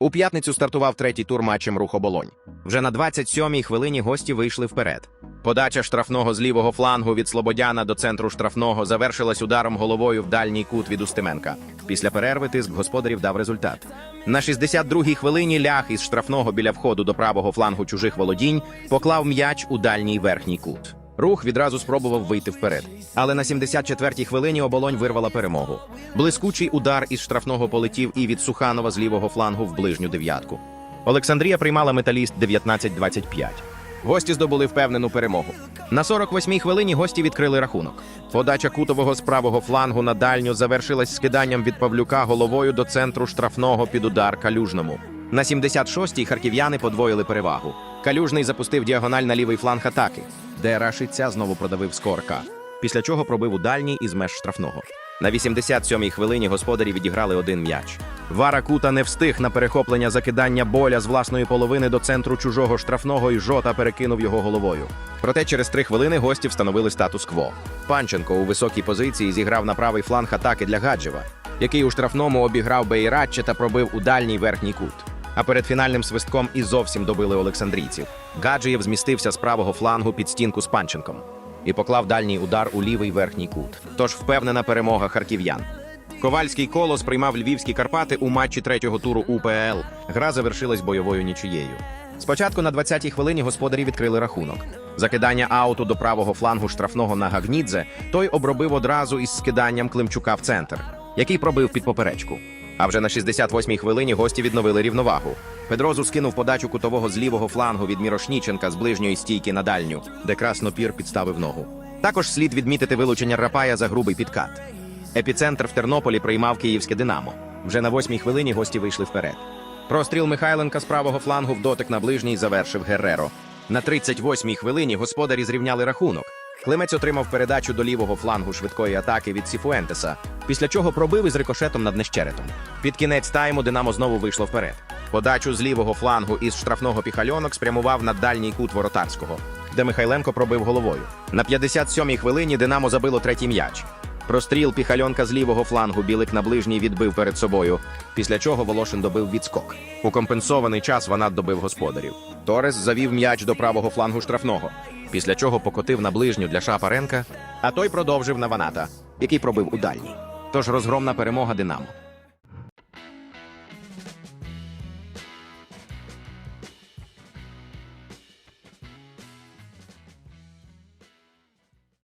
У п'ятницю стартував третій тур матчем рух оболонь. Вже на 27-й хвилині гості вийшли вперед. Подача штрафного з лівого флангу від Слободяна до центру штрафного завершилась ударом головою в дальній кут від Устименка. Після перерви тиск господарів дав результат. На 62-й хвилині лях із штрафного біля входу до правого флангу чужих володінь поклав м'яч у дальній верхній кут. Рух відразу спробував вийти вперед. Але на 74-й хвилині оболонь вирвала перемогу. Блискучий удар із штрафного полетів і від Суханова з лівого флангу в ближню дев'ятку. Олександрія приймала металіст 19-25. Гості здобули впевнену перемогу. На 48-й хвилині гості відкрили рахунок. Подача кутового з правого флангу на дальню завершилась скиданням від Павлюка головою до центру штрафного під удар калюжному. На 76-й харків'яни подвоїли перевагу. Калюжний запустив діагональ на лівий фланг атаки, де Рашиця знову продавив скорка, після чого пробив у дальній із меж штрафного. На 87-й хвилині господарі відіграли один м'яч. Вара Кута не встиг на перехоплення закидання боля з власної половини до центру чужого штрафного і жота перекинув його головою. Проте через три хвилини гості встановили статус-кво. Панченко у високій позиції зіграв на правий фланг атаки для Гаджева, який у штрафному обіграв Бейратче та пробив у дальній верхній кут. А перед фінальним свистком і зовсім добили олександрійців. Гаджиєв змістився з правого флангу під стінку з Панченком і поклав дальній удар у лівий верхній кут. Тож впевнена перемога харків'ян. Ковальський колос приймав львівські Карпати у матчі третього туру УПЛ. Гра завершилась бойовою нічиєю. Спочатку на 20-й хвилині господарі відкрили рахунок. Закидання ауту до правого флангу штрафного на Гагнідзе той обробив одразу із скиданням Климчука в центр, який пробив під поперечку. А вже на 68-й хвилині гості відновили рівновагу. Педрозу скинув подачу кутового з лівого флангу від Мірошніченка з ближньої стійки на дальню, де краснопір підставив ногу. Також слід відмітити вилучення Рапая за грубий підкат. Епіцентр в Тернополі приймав київське Динамо. Вже на восьмій хвилині гості вийшли вперед. Простріл Михайленка з правого флангу в дотик на ближній завершив Герреро. На 38-й хвилині господарі зрівняли рахунок. Климець отримав передачу до лівого флангу швидкої атаки від Сіфуентеса, після чого пробив із рикошетом над нещеретом. Під кінець тайму Динамо знову вийшло вперед. Подачу з лівого флангу із штрафного піхальонок спрямував на дальній кут воротарського, де Михайленко пробив головою. На 57-й хвилині Динамо забило третій м'яч. Простріл піхальонка з лівого флангу білик на ближній відбив перед собою, після чого Волошин добив відскок. У компенсований час Ванат добив господарів. Торес завів м'яч до правого флангу штрафного, після чого покотив на ближню для Шапаренка, а той продовжив на Ваната, який пробив у дальній. Тож розгромна перемога Динамо.